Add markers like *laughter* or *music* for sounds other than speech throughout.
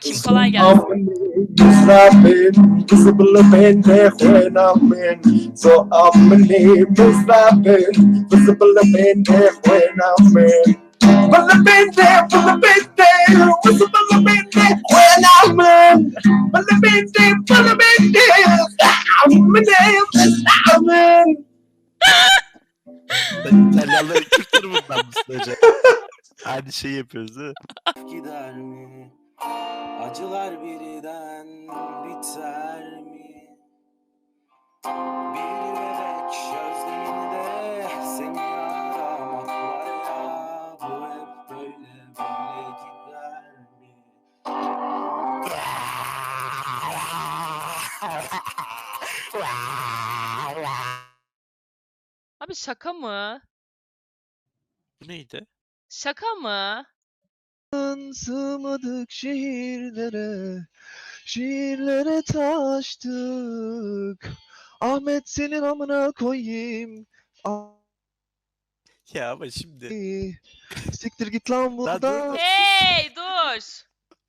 Kim kolay gelsin. Slapping, visible. So omni, slapping, visible pendejo en amen. Visible pendejo, visible pendejo, visible pendejo en amen. Visible pendejo, visible pendejo, amen. İtalyanları kültür bundan mısın hocam? *laughs* Aynı şeyi yapıyoruz değil mi? gider mi? Acılar birden biter mi? Bir bebek özleminde seni aramak var ya Bu hep böyle böyle gider mi? Abi şaka mı? Bu neydi? Şaka mı? Sığmadık şehirlere, şiirlere taştık. Ahmet senin amına koyayım. *laughs* Ya ama şimdi Siktir git lan buradan. dur. Hey dur.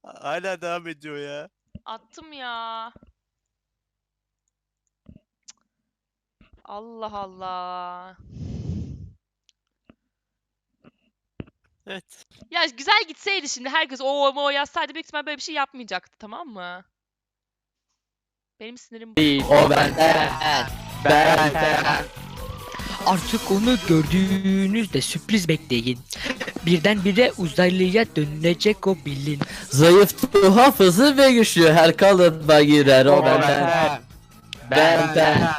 hala devam ediyor ya. Attım ya. Allah Allah. Evet. Ya güzel gitseydi şimdi herkes o o yazsaydı büyük ihtimal böyle bir şey yapmayacaktı tamam mı? Benim sinirim O benden. Benden. Artık onu gördüğünüzde sürpriz bekleyin. Birdenbire uzaylıya dönecek o bilin. Zayıf hafızı ve güçlü her kalıba girer o benden. Benden.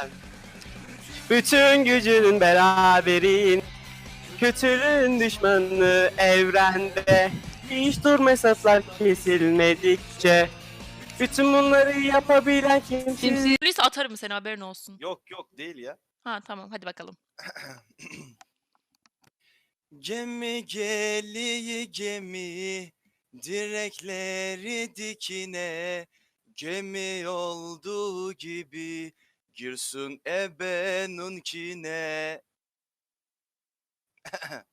Bütün gücün beraberin Kötülüğün düşmanı evrende Hiç dur mesaflar kesilmedikçe Bütün bunları yapabilen kimsin? Polis atarım seni haberin olsun. Yok yok değil ya. Ha tamam hadi bakalım. *clears throat* Gemi geliyi gemi Direkleri dikine Gemi olduğu gibi Girsin ebenunkine *coughs*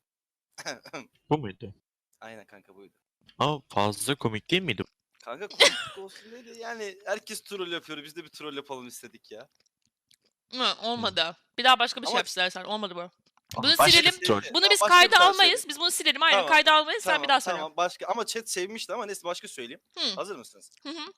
Bu muydu? Aynen kanka buydu. Ama fazla komik değil miydi? Kanka *coughs* komik olsun dedi yani herkes troll yapıyor biz de bir troll yapalım istedik ya. Hı, olmadı. Bir daha başka bir şey Ama- yap istersen. Olmadı bu. Bunu Başka silelim. bir troll. Bunu biz başka bir kayda tane almayız. Biz bunu silelim. Aynen Tamam, kayda almayız. Sen bir daha söyle. Tamam başka ama chat sevmişti ama neyse başka söyleyeyim. Hı. Hazır mısınız? Hı hı.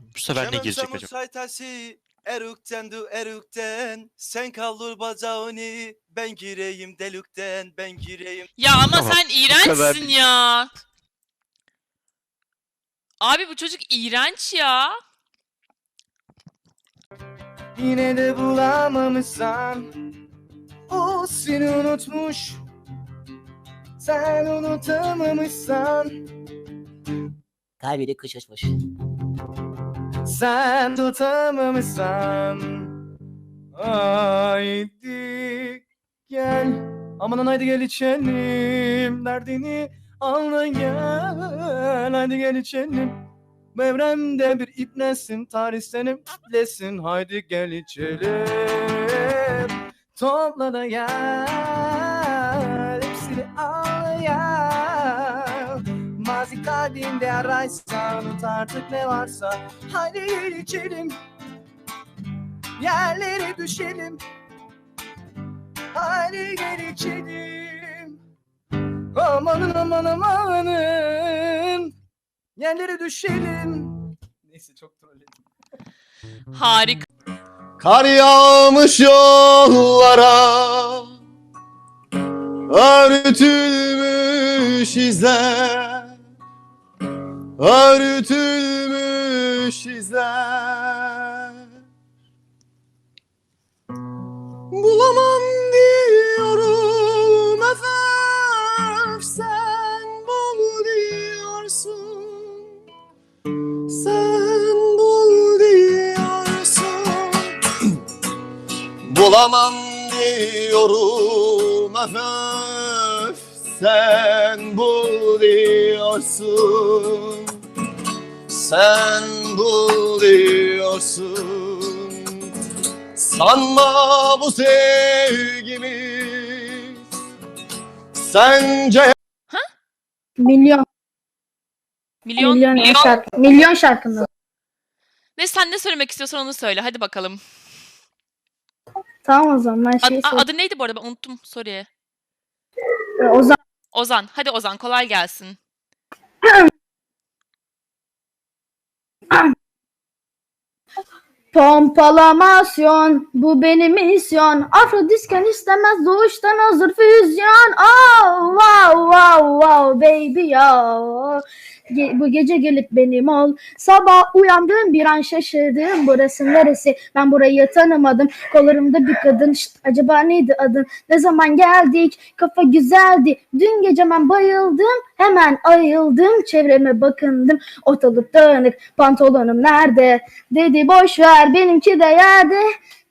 Bu sefer ne girecek acaba? müsaitersi erukten du erukten sen kaldır bacağını ben gireyim delükten ben gireyim. Ya ama Tamam, sen kadar iğrençsin ya. Abi bu çocuk iğrenç ya. Yine de bulamamışsan O seni unutmuş Sen unutamamışsan Kalbini kışışmış. Sen tutamamışsan Haydi gel. Aman haydi gel içelim. Derdini anla gel. Haydi gel içelim. Bu evrende bir ipnesin Tarih senin iplesin Haydi gel içelim. Topla da gel Kalbinde araysan Unut artık ne varsa. Haydi gel içelim Yerlere düşelim. Haydi gel içelim Amanın aman amanın. Yerlere düşelim. Neyse çok trolledim. Harika. Kar yağmış yollara Örtülmüş izler Örtülmüş izler. Bulamam diyorum efendim Sen bul diyorsun. Sen bul diyorsun. *clears throat* Bulamam diyorum öf Sen bul diyorsun Sen bul diyorsun Sanma bu sevgimiz Sence Milyon. Milyon. Milyon, şarkı. Milyon şarkında. Ne sen ne söylemek istiyorsan onu söyle. Hadi bakalım. Tamam o zaman ben Ad- şey a- adı neydi bu arada? Ben unuttum. Sorry. Ee, O zaman Ozan. Hadi Ozan kolay gelsin. Pompalamasyon bu benim misyon. Afrodisken istemez doğuştan hazır füzyon. Oh wow wow wow baby ya Ge- Bu gece gelip benim ol. Sabah uyandım bir an şaşırdım. Burası neresi? Ben burayı tanımadım. Kollarımda bir kadın. Şşt, acaba neydi adın? Ne zaman geldik? Kafa güzeldi. Dün gece ben bayıldım Hemen ayıldım çevreme bakındım Ortalık dağınık pantolonum nerede Dedi boş ver benimki de yerde.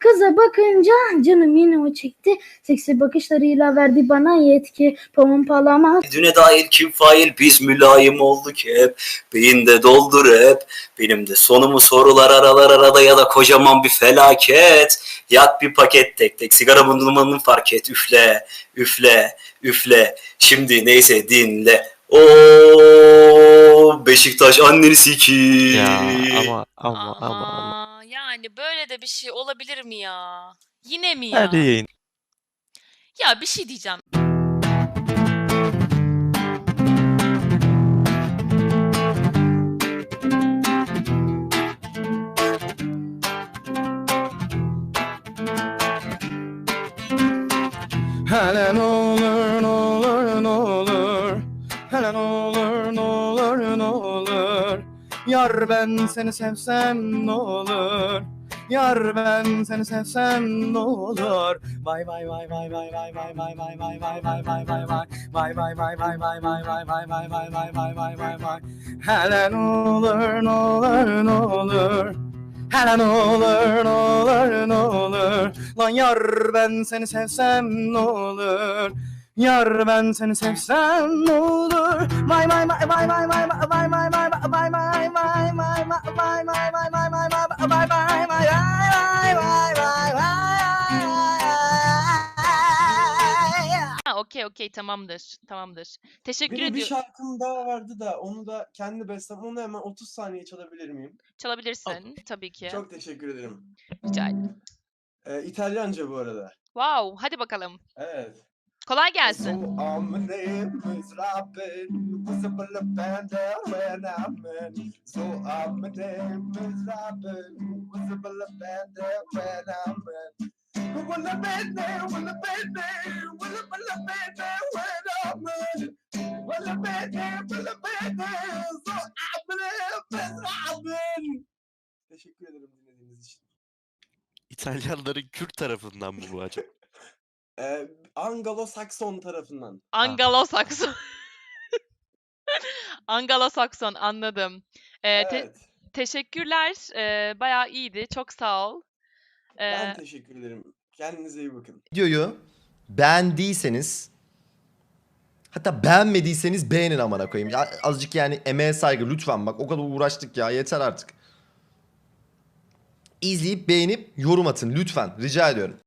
Kıza bakınca canım yine o çekti. Seksi bakışlarıyla verdi bana yetki. Pompalama Düne dair kim fail? Biz mülayim olduk hep. Beyinde doldur hep. Benim de sonumu sorular aralar arada ya da kocaman bir felaket. Yak bir paket tek tek. Sigara dumanını fark et. Üfle üfle üfle. Şimdi neyse dinle. O Beşiktaş anneni sikir Ya ama ama ama ama. Yani böyle de bir şey olabilir mi ya? Yine mi ya? Her yayın. Ya bir şey diyeceğim. Hele ne olur ne olur ne olur Hele ne olur ne olur ne olur Yar ben seni sevsem ne olur Yar ben seni sevsem ne olur Vay vay vay vay vay vay vay vay vay vay vay vay vay vay vay Vay vay vay vay vay vay vay vay vay vay vay vay vay vay vay Hele ne olur ne olur ne olur Hele ne olur ne olur ne olur Lan yar ben seni sevsem ne olur Yar ben seni sevsem ne olur Vay vay vay vay vay vay vay vay vay vay vay Ha, okey okey tamamdır. Tamamdır. Teşekkür Benim bir şarkım daha vardı da onu da kendi bestem. Onu da hemen 30 saniye çalabilir miyim? Çalabilirsin tabii ki. Çok teşekkür ederim. Rica ederim. Ee, İtalyanca bu arada. Wow hadi bakalım. Evet. Kolay gelsin. Teşekkür ederim dinlediğiniz için. İtalyanların Kürt tarafından mı bu acaba? *laughs* Ee, Anglo-Sakson tarafından. Anglo-Sakson. *laughs* Anglo-Sakson anladım. Ee, te- Evet. teşekkürler. Ee, bayağı iyiydi. Çok sağ ol. Ben Ee, teşekkür ederim. Kendinize iyi bakın. Videoyu beğendiyseniz hatta beğenmediyseniz beğenin amına koyayım. Ya azıcık yani emeğe saygı lütfen bak o kadar uğraştık ya yeter artık. İzleyip beğenip yorum atın lütfen rica ediyorum.